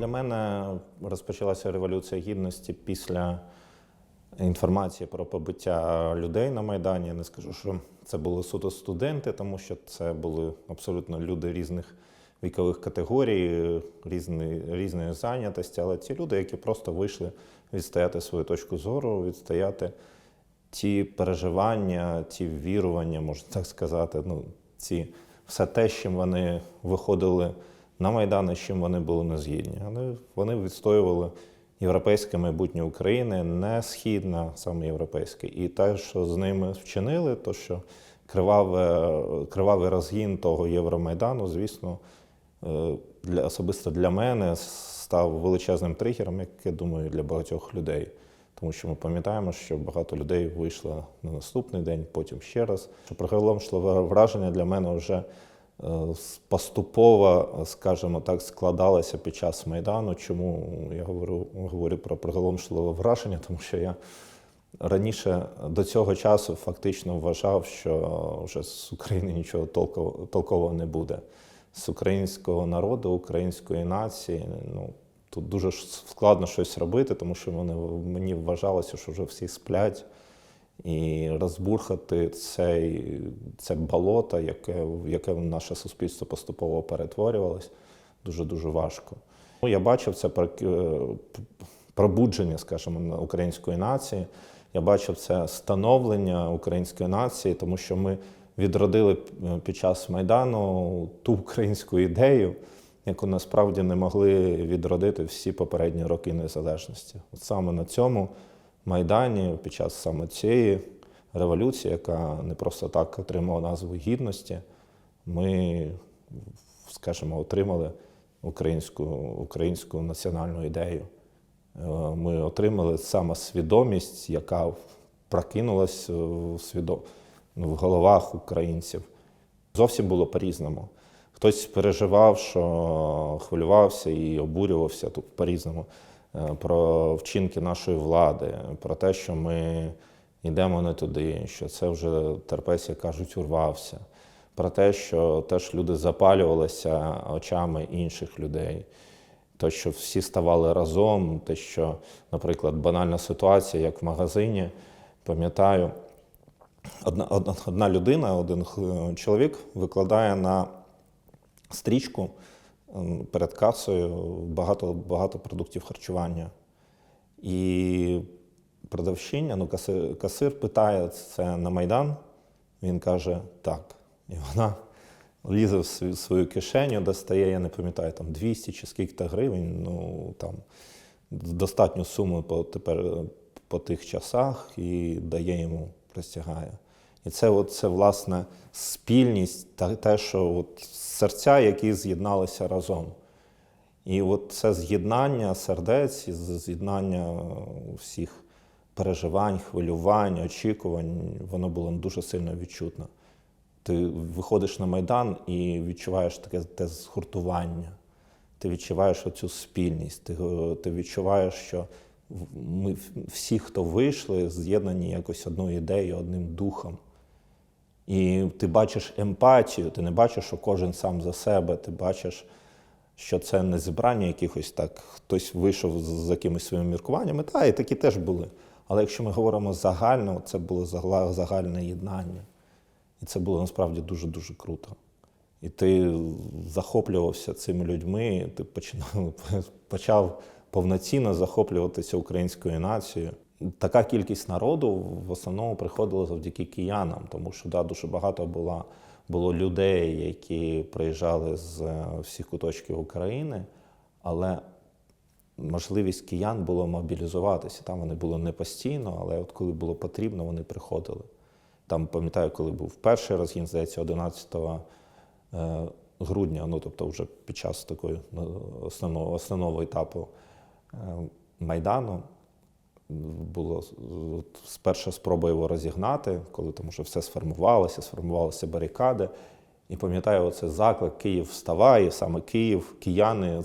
Для мене розпочалася революція гідності після інформації про побиття людей на Майдані. Я не скажу, що це були суто студенти, тому що це були абсолютно люди різних вікових категорій, різної, різної зайнятості, але ті люди, які просто вийшли відстояти свою точку зору, відстояти ті переживання, ті вірування, можна так сказати, ну, ці, все те, з чим вони виходили на Майдан, з чим вони були не згідні. Але вони відстоювали європейське майбутнє України, не східне, саме європейське. І те, що з ними вчинили, то що криваве, кривавий розгін того Євромайдану, звісно, е, для, особисто для мене став величезним тригером, як я думаю, для багатьох людей. Тому що ми пам'ятаємо, що багато людей вийшло на наступний день, потім ще раз. Що приголомшливе враження для мене вже поступово, скажімо так, складалося під час Майдану. Чому я говорю, говорю про приголомшливе враження? Тому що я раніше до цього часу фактично вважав, що вже з України нічого толково, толкового не буде. З українського народу, української нації. Ну, Тут дуже складно щось робити, тому що вони, мені вважалося, що вже всі сплять, і розбурхати цей, це болото, яке, в яке наше суспільство поступово перетворювалось, дуже-дуже важко. Ну, я бачив це пр- пробудження, скажімо, української нації. Я бачив це становлення української нації, тому що ми відродили під час Майдану ту українську ідею, яку насправді не могли відродити всі попередні роки незалежності. От саме на цьому Майдані, під час саме цієї революції, яка не просто так отримала назву гідності, ми, скажімо, отримали українську, українську національну ідею. Е, Ми отримали самосвідомість, яка прокинулась в, свідо... ну, в головах українців. Зовсім було по-різному. Хтось переживав, що хвилювався і обурювався тут по-різному е, про вчинки нашої влади, про те, що ми йдемо не туди, що це вже терпець, як кажуть, урвався, про те, що теж люди запалювалися очами інших людей. Те, що всі ставали разом, те, що, наприклад, банальна ситуація, як в магазині, пам'ятаю, одна, одна, людина, один чоловік викладає на стрічку перед касою багато, багато продуктів харчування. І продавщиня, ну, касир, касир питає це на Майдан. Він каже так. І вона лізе в свою, кишеню, достає, я не пам'ятаю, там 200 чи скільки гривень, ну там достатню суму по, тепер, по тих часах і дає йому, простягає. І це, от, це власне спільність, та те, що от серця, які з'єдналися разом. І от це з'єднання сердець, з'єднання всіх переживань, хвилювань, очікувань, воно було дуже сильно відчутно. Ти виходиш на Майдан і відчуваєш таке те згуртування. Ти відчуваєш оцю спільність, ти, ти відчуваєш, що ми всі, хто вийшли, з'єднані якось одною ідеєю, одним духом. І ти бачиш емпатію, ти не бачиш, що кожен сам за себе, ти бачиш, що це не зібрання якихось так, хтось вийшов з, якимись своїми міркуваннями. Та, і такі теж були. Але якщо ми говоримо загально, це було загальне єднання. І це було насправді дуже-дуже круто. І ти захоплювався цими людьми, ти починав, почав повноцінно захоплюватися українською нацією. Така кількість народу в основному приходила завдяки киянам, тому що да, дуже багато було, було людей, які приїжджали з е, всіх куточків України, але можливість киян було мобілізуватися. Там вони були не постійно, але от коли було потрібно, вони приходили. Там пам'ятаю, коли був перший розгін, здається, 11 е, грудня, ну тобто вже під час такої ну, основного, основного етапу е, Майдану. Було от, сперша спроба його розігнати, коли там вже все сформувалося, сформувалися барикади. І пам'ятаю, оце заклик Київ вставай, і саме Київ, кияни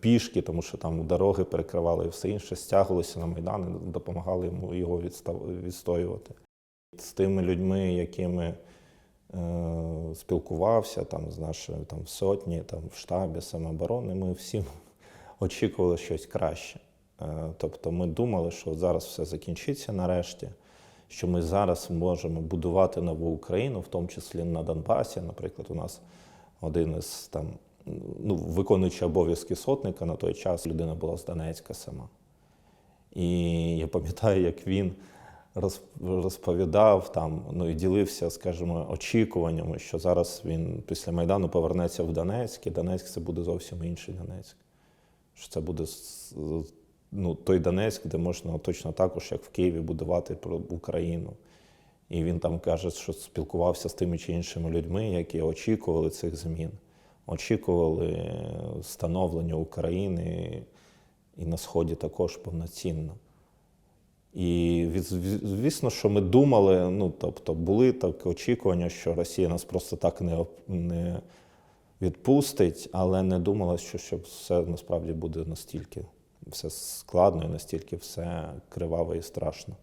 пішки, тому що там дороги перекривали і все інше, стягувалися на Майдан і допомагали йому його відстав- відстоювати. З тими людьми, якими е, спілкувався, там, з нашої там, в сотні, там, в штабі самооборони, ми всі очікували щось краще. Е, Тобто ми думали, що зараз все закінчиться нарешті, що ми зараз можемо будувати нову Україну, в тому числі на Донбасі. Наприклад, у нас один із там, ну, виконуючий обов'язки сотника на той час людина була з Донецька сама. І я пам'ятаю, як він розповідав там, ну і ділився, скажімо, очікуваннями, що зараз він після Майдану повернеться в Донецьк, і Донецьк це буде зовсім інший Донецьк. Що це буде ну, той Донецьк, де можна точно також, як в Києві, будувати про Україну. І він там каже, що спілкувався з тими чи іншими людьми, які очікували цих змін, очікували становлення України і на Сході також повноцінно. І звісно, що ми думали, ну тобто були так очікування, що Росія нас просто так не, не відпустить, але не думала, що, що все насправді буде настільки все складно і настільки все криваво і страшно.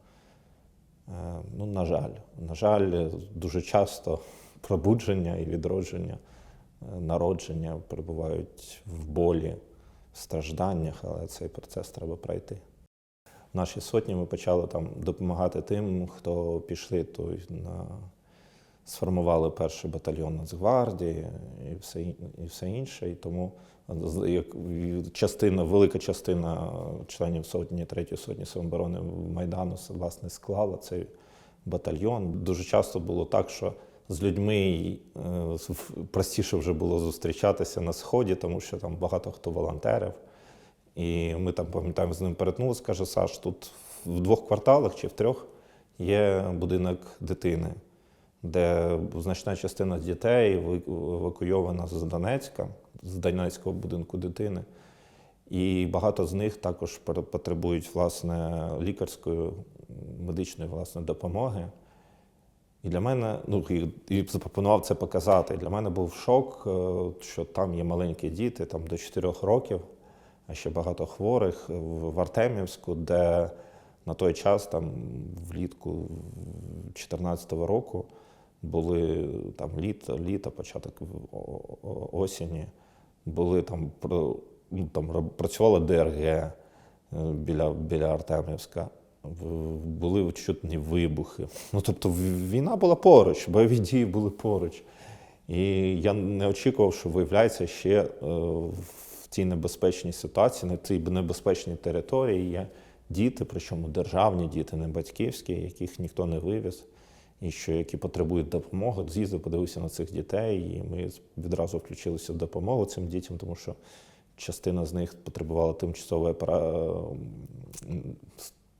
Е, Ну, на жаль, на жаль, дуже часто пробудження і відродження, е, народження перебувають в болі, в стражданнях, але цей процес треба пройти. В нашій сотні ми почали там допомагати тим, хто пішли то й на сформували перший батальйон Нацгвардії і все, і все інше. І тому частина, велика частина членів сотні, третьої сотні самооборони Майдану власне склала цей батальйон. Дуже часто було так, що з людьми е, простіше вже було зустрічатися на сході, тому що там багато хто волонтерів. І ми там пам'ятаємо, з ним перетнулися, каже Саш, тут в двох кварталах чи в трьох є будинок дитини, де значна частина дітей евакуйована з Донецька, з Донецького будинку дитини. І багато з них також потребують власне лікарської медичної власне допомоги. І для мене, ну і, запропонував це показати. Для мене був шок, е, що там є маленькі діти, там до 4 років, а ще багато хворих в в Артемівську, де на той час, там влітку 2014 року, були там літо, літо, початок осені, були там, ну, там працювала ДРГ е, біля, біля Артемівська. Були чутні вибухи. Ну, тобто війна була поруч, бойові дії були поруч. І я не очікував, що виявляється ще е, в цій небезпечній ситуації, на цій небезпечній території є діти, причому державні діти, не батьківські, яких ніхто не вивіз, і що які потребують допомоги. З'їздив, подивився на цих дітей, і ми відразу включилися в допомогу цим дітям, тому що частина з них потребувала тимчасової опера...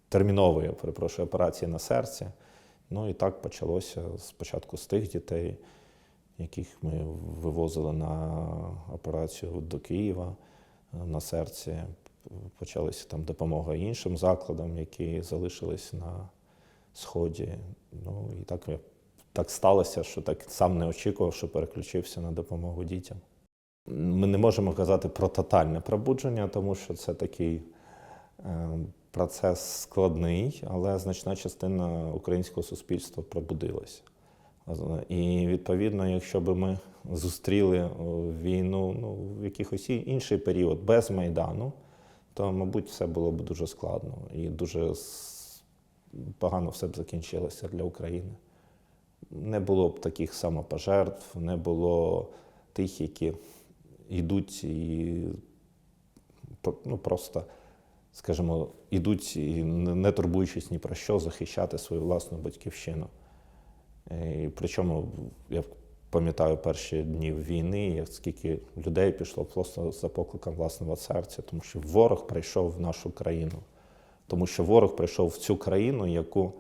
термінової, перепрошую, операції на серці. Ну і так почалося спочатку з тих дітей, яких ми вивозили на операцію до Києва е, на серці. Почалася там допомога іншим закладам, які залишились на сході. Ну і так, так сталося, що так сам не очікував, що переключився на допомогу дітям. Ми не можемо казати про тотальне пробудження, тому що це такий е, процес складний, але значна частина українського суспільства пробудилася. І відповідно, якщо б ми зустріли війну ну, в якихось інший період без Майдану, то, мабуть, все було б дуже складно і дуже погано все б закінчилося для України. Не було б таких самопожертв, не було тих, які йдуть і ну, просто, скажімо, йдуть і не турбуючись ні про що, захищати свою власну батьківщину. І причому я пам'ятаю перші дні війни, скільки людей пішло просто за покликом власного серця, тому що ворог прийшов в нашу країну, тому що ворог прийшов в цю країну, яку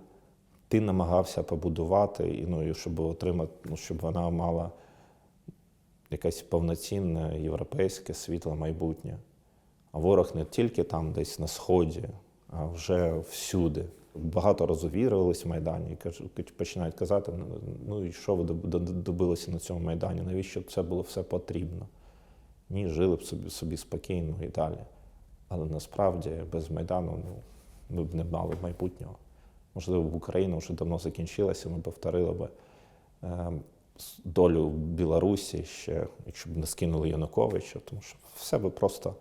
ти намагався побудувати, і, ну, щоб отримати, ну, щоб вона мала якесь повноцінне європейське світле майбутнє. А ворог не тільки там, десь на сході, а вже всюди. Багато розувірувались в Майдані і починають казати: ну, ну і що ви доб- доб- добилися на цьому Майдані? Навіщо це було все потрібно? Ні, жили б собі, собі спокійно і далі. Але насправді без Майдану ну, ми б не мали майбутнього. Можливо, в Україна вже давно закінчилася, ми повторили би е, долю Білорусі ще, якщо б не скинули Януковича, тому що все би просто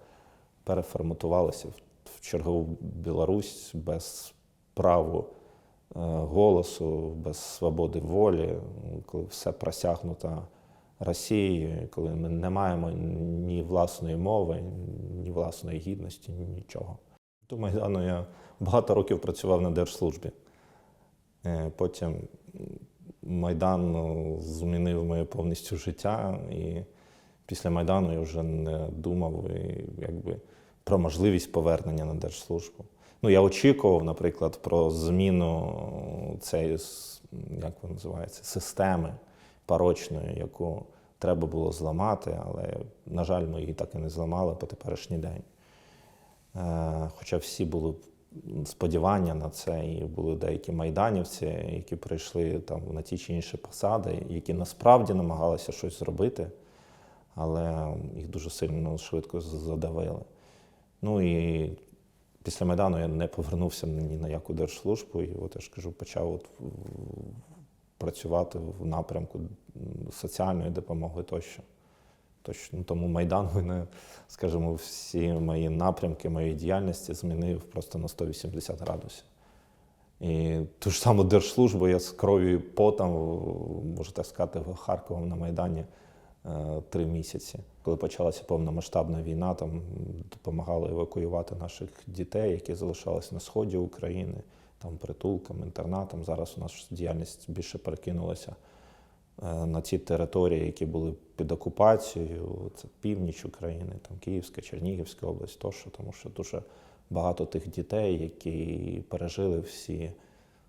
переформатувалися в, чергову Білорусь без праву е, голосу, без свободи волі, коли все просягнуто Росією, коли ми не маємо ні власної мови, ні власної гідності, ні нічого. До Майдану я багато років працював на держслужбі. Е, Потім Майдан ну, змінив моє повністю життя, і після Майдану я вже не думав і, якби, про можливість повернення на держслужбу. Ну, я очікував, наприклад, про зміну цієї, як вона називається, системи порочної, яку треба було зламати, але, на жаль, ми її так і не зламали по теперішній день. Е, Хоча всі були сподівання на це, і були деякі майданівці, які прийшли там на ті чи інші посади, які насправді намагалися щось зробити, але їх дуже сильно швидко задавили. Ну і після Майдану я не повернувся ні на яку держслужбу, і от я ж кажу, почав от працювати в напрямку соціальної допомоги тощо. Точно ну, тому Майдан мене, скажімо, всі мої напрямки моєї діяльності змінив просто на 180 градусів. І ту ж саму держслужбу я з кров'ю і потом, можу так сказати, в Харкові на Майдані е, три місяці. Коли почалася повномасштабна війна, там допомагали евакуювати наших дітей, які залишалися на сході України, там притулкам, інтернатам. Зараз у нас діяльність більше перекинулася на ті території, які були під окупацією, це північ України, там Київська, Чернігівська область, тощо, тому що дуже багато тих дітей, які пережили всі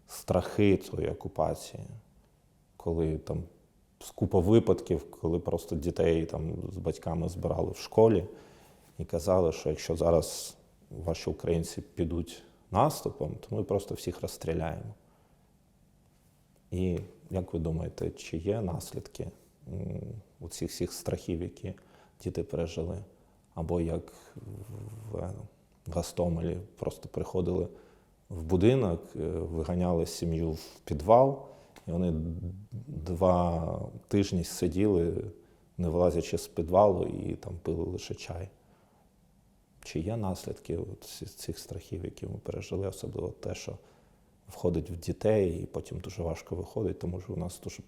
страхи цієї окупації, коли там скупа випадків, коли просто дітей там з батьками збирали в школі і казали, що якщо зараз ваші українці підуть наступом, то ми просто всіх розстріляємо. І як ви думаєте, чи є наслідки у цих всіх страхів, які діти пережили? Або як в, Гастомелі просто приходили в будинок, е, виганяли сім'ю в підвал, і вони два тижні сиділи, не вилазячи з підвалу, і там пили лише чай. Чи є наслідки цих страхів, які ми пережили, особливо те, що входить в дітей, і потім дуже важко виходить, тому що у нас дуже,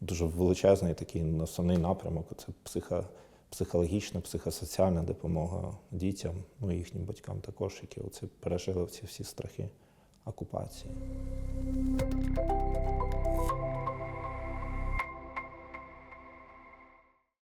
дуже величезний такий основний напрямок це психо, психологічна, психосоціальна допомога дітям, ну і їхнім батькам також, які оце пережили ці всі страхи окупації.